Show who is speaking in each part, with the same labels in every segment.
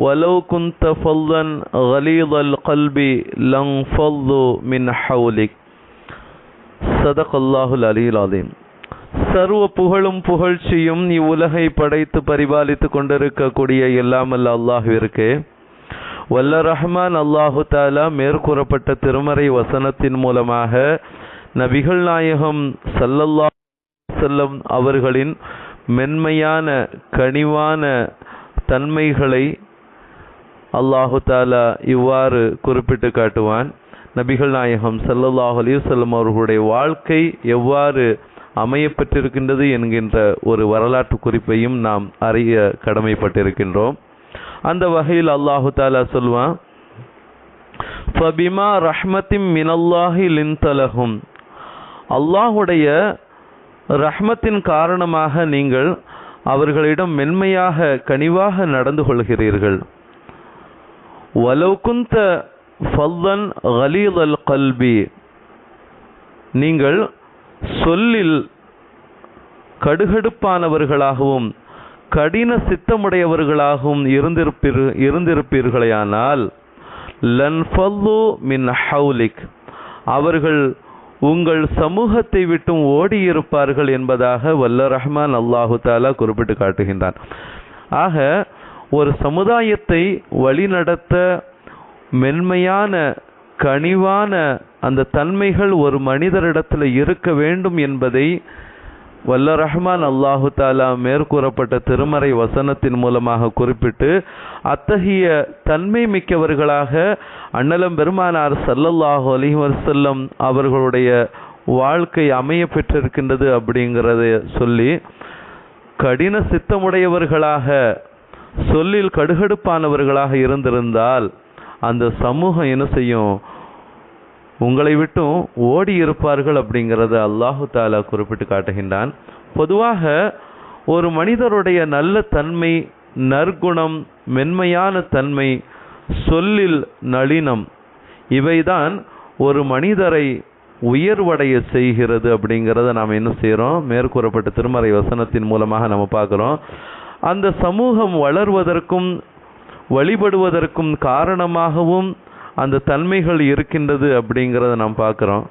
Speaker 1: ولو كنت فظا غليظ القلب لانفضوا من حولك صدق الله العلي العظيم சர்வ புகழும் புகழ்ச்சியும் இவ்வுலகை படைத்து பரிபாலித்து கொண்டிருக்கக்கூடிய எல்லாமல்ல அல்லாஹுவிற்கு வல்ல ரஹ்மான் அல்லாஹு தாலா மேற்கூறப்பட்ட திருமறை வசனத்தின் மூலமாக நபிகள் நாயகம் சல்லல்லா செல்லம் அவர்களின் மென்மையான கனிவான தன்மைகளை அல்லாஹு தாலா இவ்வாறு குறிப்பிட்டு காட்டுவான். நபிகள் நாயகம் சல்லல்லாஹ் அலிவசல்லம் அவர்களுடைய வாழ்க்கை எவ்வாறு அமையப்பட்டிருக்கின்றது என்கின்ற ஒரு வரலாற்று குறிப்பையும் நாம் அறிய கடமைப்பட்டிருக்கின்றோம். அந்த வகையில் அல்லாஹு தாலா சொல்வான் ஃபபிமா ரஹ்மத்தின் மினல்லாஹி லின்தலகும் அல்லாஹுடைய ரஹ்மத்தின் காரணமாக நீங்கள் அவர்களிடம் மென்மையாக கனிவாக நடந்து கொள்கிறீர்கள். வலவுகுந்த ஃபல்லன் கலீல் அல் கல்பி நீங்கள் சொல்லில் கடுகடுப்பானவர்களாகவும் கடின சித்தமுடையவர்களாகவும் இருந்திருப்பீர் இருந்திருப்பீர்களேயானால் லன்ஃபல்லு மின் ஹவுலிக் அவர்கள் உங்கள் சமூகத்தை விட்டும் ஓடியிருப்பார்கள் என்பதாக வல்ல ரஹ்மான் அல்லாஹு தாலா குறிப்பிட்டு காட்டுகின்றான். ஆக ஒரு சமுதாயத்தை வழிநடத்த மென்மையான கனிவான அந்த தன்மைகள் ஒரு மனிதரிடத்தில் இருக்க வேண்டும் என்பதை வல்ல ரஹ்மான் அல்லாஹு தாலா மேற்கூறப்பட்ட திருமறை வசனத்தின் மூலமாக குறிப்பிட்டு அத்தகைய தன்மை மிக்கவர்களாக அண்ணலம் பெருமானார் சல்லல்லாஹு அலி வசல்லம் அவர்களுடைய வாழ்க்கை அமைய பெற்றிருக்கின்றது அப்படிங்கிறத சொல்லி கடின சித்தமுடையவர்களாக சொல்லில் கடுகடுப்பானவர்களாக இருந்திருந்தால் அந்த சமூகம் என்ன செய்யும்? உங்களை விட்டும் ஓடி இருப்பார்கள் அப்படிங்கிறத அல்லாஹு தாலா குறிப்பிட்டு காட்டுகின்றான். பொதுவாக ஒரு மனிதருடைய நல்ல தன்மை நற்குணம் மென்மையான தன்மை சொல்லில் நளினம் இவைதான் ஒரு மனிதரை உயர்வடைய செய்கிறது அப்படிங்கிறத நாம் என்ன செய்கிறோம் மேற்கூறப்பட்ட திருமறை வசனத்தின் மூலமாக நம்ம பார்க்குறோம். அந்த சமூகம் வளர்வதற்கும் வழிபடுவதற்கும் காரணமாகவும் அந்த தன்மைகள் இருக்கின்றது அப்படிங்கிறத நாம் பார்க்குறோம்.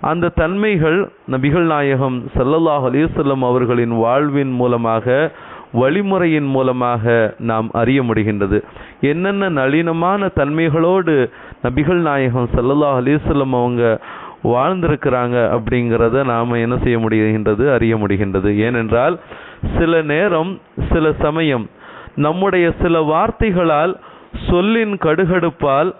Speaker 1: அந்த தன்மைகள் நபிகள் நாயகம் சல்லல்லாஹ் அலிசல்லம் அவர்களின் வாழ்வின் மூலமாக வழிமுறையின் மூலமாக நாம் அறிய முடிகின்றது. என்னென்ன நளினமான தன்மைகளோடு நபிகள் நாயகம் சல்லல்லாஹ் அலிசல்லம் அவங்க வாழ்ந்திருக்கிறாங்க அப்படிங்கிறத நாம் என்ன செய்ய முடிகின்றது அறிய முடிகின்றது. ஏனென்றால் சில நேரம் சில சமயம் நம்முடைய சில வார்த்தைகளால் சொல்லின் கடுகடுப்பால்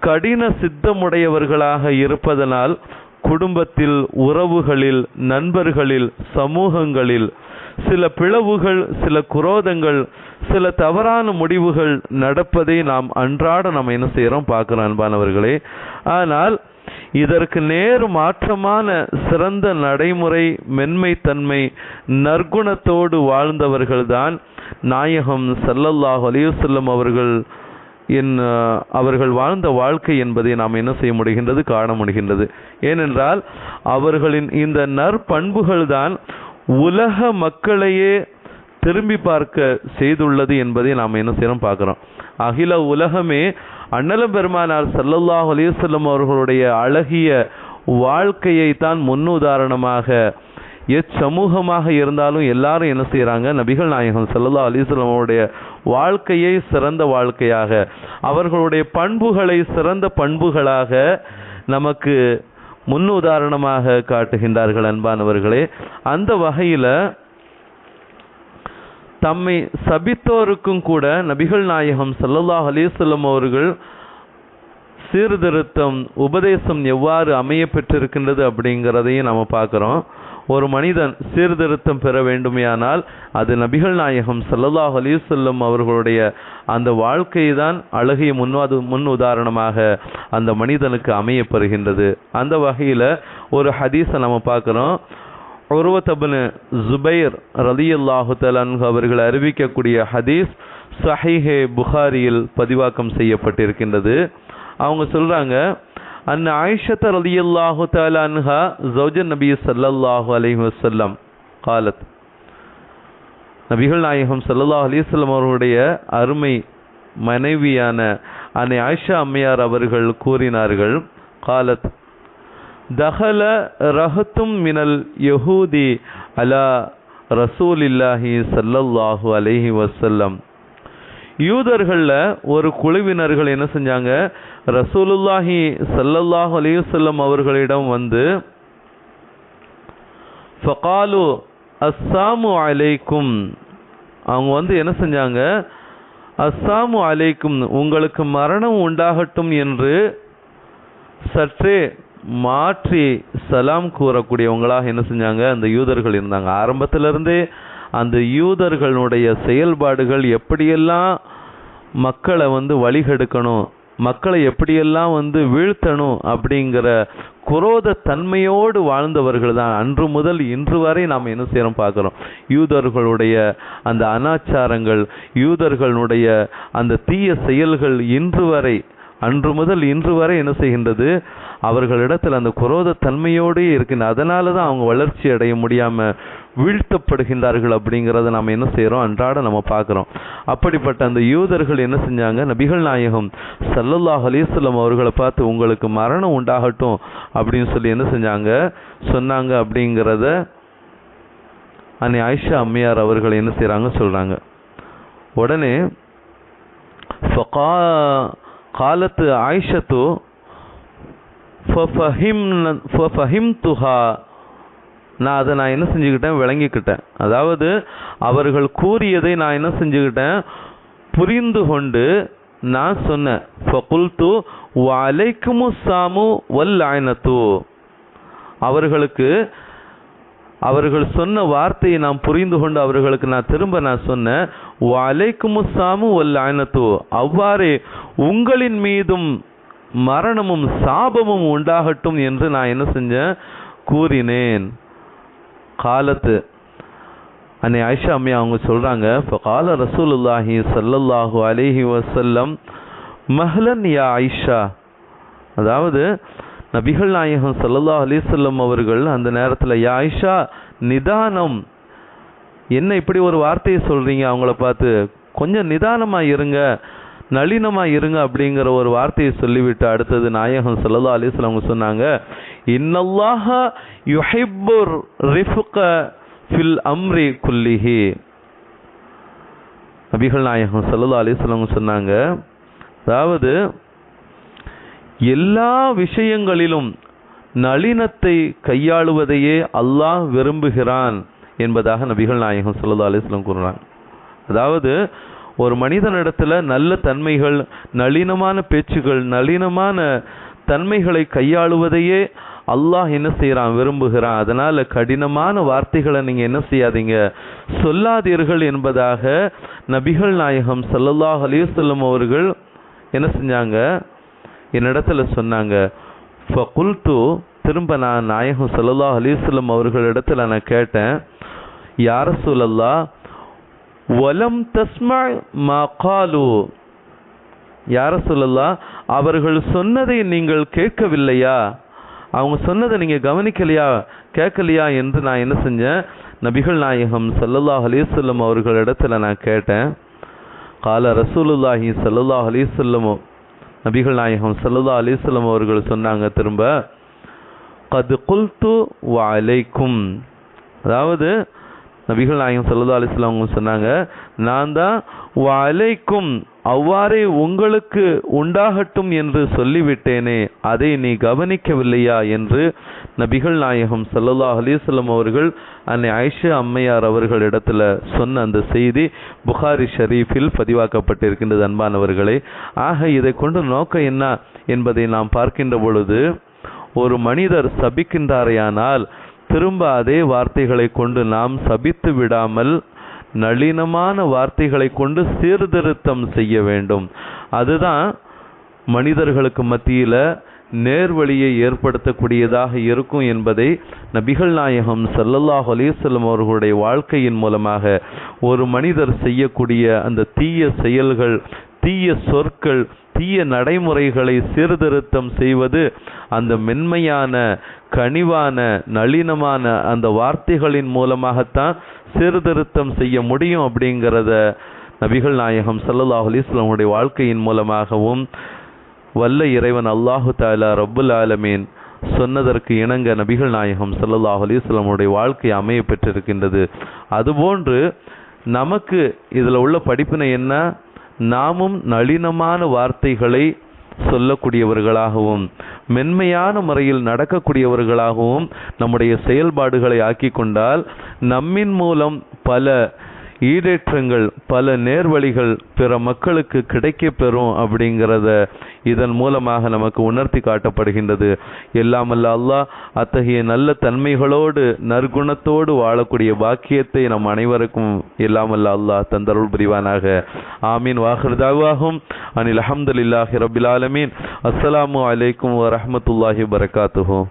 Speaker 1: கடின சித்தமுடையவர்களாக இருப்பதனால் குடும்பத்தில் உறவுகளில் நண்பர்களில் சமூகங்களில் சில பிளவுகள் சில குரோதங்கள் சில தவறான முடிவுகள் நடப்பதை நாம் அன்றாட நம்ம என்ன செய்கிறோம் பார்க்குறோம் அன்பானவர்களே. ஆனால் இதற்கு நேர் மாற்றமான சிறந்த நடைமுறை மென்மைத்தன்மை நற்குணத்தோடு வாழ்ந்தவர்கள்தான் நாயகம் சல்லல்லாஹ் அலிவசல்லம் அவர்கள். என் அவர்கள் வாழ்ந்த வாழ்க்கை என்பதை நாம் என்ன செய்ய முடிகின்றது? காண முடிகின்றது. ஏனென்றால் அவர்களின் இந்த நற்பண்புகள் தான் உலக மக்களையே திரும்பி பார்க்க செய்துள்ளது என்பதை நாம் என்ன செய்யறோம்? பார்க்குறோம். அகில உலகமே அண்ணலம் பெருமானார் சல்லல்லாஹ் அலிசல்லம் அவர்களுடைய அழகிய வாழ்க்கையை தான் முன்னுதாரணமாக எச்சமூகமாக இருந்தாலும் எல்லாரும் என்ன செய்கிறாங்க நபிகள் நாயகம் சல்லல்லா அலிஸ்லாம் அவருடைய வாழ்க்கையை சிறந்த வாழ்க்கையாக அவர்களுடைய பண்புகளை சிறந்த பண்புகளாக நமக்கு முன்னுதாரணமாக காட்டுகின்றார்கள் அன்பானவர்களே. அந்த வகையில் தம்மை சபித்தோருக்கும் கூட நபிகள் நாயகம் சல்லல்லாஹ் அலிசல்லம் அவர்கள் சீர்திருத்தம் உபதேசம் எவ்வாறு அமைய பெற்றிருக்கின்றது அப்படிங்கிறதையும் நம்ம பார்க்குறோம். ஒரு மனிதன் சீர்திருத்தம் பெற வேண்டுமையானால் அது நபிகள் நாயகம் சல்லல்லாஹ் அலிசல்லம் அவர்களுடைய அந்த வாழ்க்கை தான் அழகிய முன்வாது முன் உதாரணமாக அந்த மனிதனுக்கு அமையப்பெறுகின்றது அந்த வகையில் ஒரு ஹதீஸை நம்ம பார்க்குறோம். உருவத்தபுன ஜுபைர் ரலியுல்லாஹு தலன்ஹு அவர்கள் அறிவிக்கக்கூடிய ஹதீஸ் சஹிஹே புகாரியில் பதிவாக்கம் செய்யப்பட்டிருக்கின்றது. அவங்க சொல்கிறாங்க அன் ஆயிஷத் ரலியுல்லாஹு தலன்ஹா ஜௌஜன் நபி சல்லல்லாஹு அலஹி வசல்லம் காலத். நபிகள் நாயகம் சல்லல்லாஹ் அலிவல்லம் அவர்களுடைய அருமை மனைவியான அன்னை ஆயிஷா அம்மையார் அவர்கள் கூறினார்கள் காலத். தஹல ரஹத்தும் மினல் யஹூதி அலா ரசூலில்லாஹி சல்லல்லாஹு அலஹி வசல்லம் யூதர்களில் ஒரு குழுவினர்கள் என்ன செஞ்சாங்க? ரசூலுல்லாஹி சல்லல்லாஹு அலி வல்லம் அவர்களிடம் வந்து ஃபகாலு அஸ்ஸாமு அலைக்கும். அவங்க வந்து என்ன செஞ்சாங்க? அஸ்ஸாமு அலைக்கும் உங்களுக்கு மரணம் உண்டாகட்டும் என்று சற்றே மாற்றி சலாம் கூறக்கூடியவங்களாக என்ன செஞ்சாங்க? அந்த யூதர்கள் இருந்தாங்க. ஆரம்பத்திலிருந்தே அந்த யூதர்களுடைய செயல்பாடுகள் எப்படியெல்லாம் மக்களை வந்து வழிகெடுக்கணும் மக்களை எப்படியெல்லாம் வந்து வீழ்த்தணும் அப்படிங்கிற குரோத தன்மையோடு வாழ்ந்தவர்கள் தான். அன்று முதல் இன்று வரை நாம் என்ன செய்யறோம் பார்க்குறோம். யூதர்களுடைய அந்த அனாச்சாரங்கள் யூதர்களுடைய அந்த தீய செயல்கள் இன்று வரை அன்று முதல் இன்று வரை என்ன செய்கின்றது? அவர்களிடத்தில் அந்த குரோத தன்மையோடு இருக்கின்ற அதனால தான் அவங்க வளர்ச்சி அடைய முடியாமல் வீழ்த்தப்படுகின்றார்கள் அப்படிங்கிறத நம்ம என்ன செய்கிறோம் அன்றாட நம்ம பார்க்குறோம். அப்படிப்பட்ட அந்த யூதர்கள் என்ன செஞ்சாங்க? நபிகள் நாயகம் சல்லல்லாஹ் அலிஸ்லம் அவர்களை பார்த்து உங்களுக்கு மரணம் உண்டாகட்டும் அப்படின்னு சொல்லி என்ன செஞ்சாங்க? சொன்னாங்க அப்படிங்கிறத அன்னை ஆயிஷா அம்மையார் அவர்கள் என்ன செய்கிறாங்க சொல்கிறாங்க உடனே ஃபகா காலத்து ஆயிஷத்து ஃபஹிம்துஹா நான் அதை நான் என்ன செஞ்சுக்கிட்டேன்? விளங்கிக்கிட்டேன். அதாவது அவர்கள் கூறியதை நான் என்ன செஞ்சுக்கிட்டேன்? புரிந்து கொண்டு நான் சொன்னேன். ஃபகுல்து வலைக்குமு சாமு வல் ஆயினத்து அவர்களுக்கு அவர்கள் சொன்ன வார்த்தையை நான் புரிந்து கொண்டு அவர்களுக்கு நான் திரும்ப நான் சொன்னேன் வலைக்குமு சாமு வல் அவ்வாறே உங்களின் மீதும் மரணமும் சாபமும் உண்டாகட்டும் என்று நான் என்ன செஞ்சேன்? கூறினேன். காலத்து அன்னை ஆயிஷா அம்மையா அவங்க சொல்கிறாங்க இப்போ கால ரசூலுல்லாஹி சல்லல்லாஹு அலைஹி வசல்லம் மஹ்லன் யா ஆயிஷா. அதாவது நபிகள் நாயகம் சல்லல்லா அலிசல்லம் அவர்கள் அந்த நேரத்தில் யாயிஷா நிதானம். என்ன இப்படி ஒரு வார்த்தையை சொல்கிறீங்க அவங்கள பார்த்து கொஞ்சம் நிதானமாக இருங்க நளினமா இருங்க அப்படிங்கிற ஒரு வார்த்தையை சொல்லிவிட்டு அடுத்தது நாயகம் சல்லா அலிஸ்லாம் அவங்க சொன்னாங்க இன்னல்லாஹ யுஹிப்புர் ரிஃப்க ஃபில் அம்ரி குல்லிஹி. நபிகள் நாயகம் சல்லா அலிஸ்லாம் சொன்னாங்க அதாவது எல்லா விஷயங்களிலும் நளினத்தை கையாளுவதையே அல்லாஹ் விரும்புகிறான் என்பதாக நபிகள் நாயகம் சல்லா அலிஸ்லம் கூறுறாங்க. அதாவது ஒரு மனிதனிடத்தில் நல்ல தன்மைகள் நளினமான பேச்சுகள் நளினமான தன்மைகளை கையாளுவதையே அல்லாஹ் என்ன செய்கிறான் விரும்புகிறான். அதனால் கடினமான வார்த்தைகளை நீங்கள் என்ன செய்யாதீங்க. சொல்லாதீர்கள் என்பதாக நபிகள் நாயகம் சல்லல்லாஹ் அலிவசல்லம் அவர்கள் என்ன செஞ்சாங்க என்னிடத்துல சொன்னாங்க ஃபகுல்து திரும்ப நான் நாயகம் சல்லல்லாஹ் அலிஸ்லம் அவர்களிடத்தில் நான் கேட்டேன் யார சொல்லல்லா வலம் தஸ்மா மா காலு. யார சொல்லல்லா அவர்கள் சொன்னதை நீங்கள் கேட்கவில்லையா? அவங்க சொன்னதை நீங்கள் கவனிக்கலையா? கேட்கலையா? என்று நான் என்ன செஞ்சேன் நபிகள் நாயகம் சல்லல்லா அலிசல்லம் அவர்களிடத்தில் நான் கேட்டேன் கால ரசூலுல்லாஹி சல்லல்லாஹ் அலிசல்லம் நபிகள் நாயகம் சல்லல்லாஹ் அலிஸ்லம் அவர்கள் சொன்னாங்க திரும்ப கது குல்து வ அலைக்கும். அதாவது நபிகள் நாயகம் சல்லா அலிஸ்லாம் அவங்க சொன்னாங்க நான் தான் அலைக்கும். அவ்வாறே உங்களுக்கு உண்டாகட்டும் என்று சொல்லிவிட்டேனே அதை நீ கவனிக்கவில்லையா என்று நபிகள் நாயகம் சல்லல்லா அலிஸ்லம் அவர்கள் அன்னை ஐஷா அம்மையார் அவர்களிடத்தில் சொன்ன அந்த செய்தி புகாரி ஷரீஃபில் பதிவாக்கப்பட்டிருக்கின்றது அன்பானவர்களே. ஆக இதை கொண்டு நோக்கம் என்ன என்பதை நாம் பார்க்கின்ற பொழுது ஒரு மனிதர் சபிக்கின்றாரையானால் திரும்ப அதே வார்த்தைகளை கொண்டு நாம் சபித்து விடாமல் நளினமான வார்த்தைகளை கொண்டு சீர்திருத்தம் செய்ய வேண்டும். அதுதான் மனிதர்களுக்கு மத்தியில் நேர்வழியை ஏற்படுத்தக்கூடியதாக இருக்கும் என்பதை நபிகள் நாயகம் சல்லல்லாஹ் அலிசல்லம் அவர்களுடைய வாழ்க்கையின் மூலமாக ஒரு மனிதர் செய்யக்கூடிய அந்த தீய செயல்கள் தீய சொற்கள் தீய நடைமுறைகளை சீர்திருத்தம் செய்வது அந்த மென்மையான கனிவான நளினமான அந்த வார்த்தைகளின் மூலமாகத்தான் சீர்திருத்தம் செய்ய முடியும் அப்படிங்கிறத நபிகள் நாயகம் ஸல்லல்லாஹு அலிஸ்லாமுடைய வாழ்க்கையின் மூலமாகவும் வல்ல இறைவன் அல்லாஹு தாலா ரப்புல் ஆலமீன் சொன்னதற்கு இணங்க நபிகள் நாயகம் ஸல்லல்லாஹு அலிஸ்லாமுடைய வாழ்க்கை அமைய பெற்றிருக்கின்றது. அதுபோன்று நமக்கு இதில் உள்ள படிப்பினை என்ன? நாமும் நளினமான வார்த்தைகளை சொல்லக்கூடியவர்களாகவும் மென்மையான முறையில் நடக்கக்கூடியவர்களாகவும் நம்முடைய செயல்பாடுகளை ஆக்கி கொண்டால் நம்மின் மூலம் பல ஈடேற்றங்கள் பல நேர்வழிகள் பிற மக்களுக்கு கிடைக்கப் பெறும் அப்படிங்கிறத இதன் மூலமாக நமக்கு உணர்த்தி காட்டப்படுகின்றது. எல்லாமல்ல அல்லாஹ் அத்தகைய நல்ல தன்மைகளோடு நற்குணத்தோடு வாழக்கூடிய பாக்கியத்தை நம் அனைவருக்கும் எல்லாமல்ல அல்லாஹ் தந்தருள் புரிவானாக. ஆமீன். வாஹிருதாவாகும் அனில் அஹமதுல்லாஹி ரபில் ஆலமீன். அஸ்ஸலாமு அலைக்கும் வரமத்துல்லாஹி வரகாத்துஹு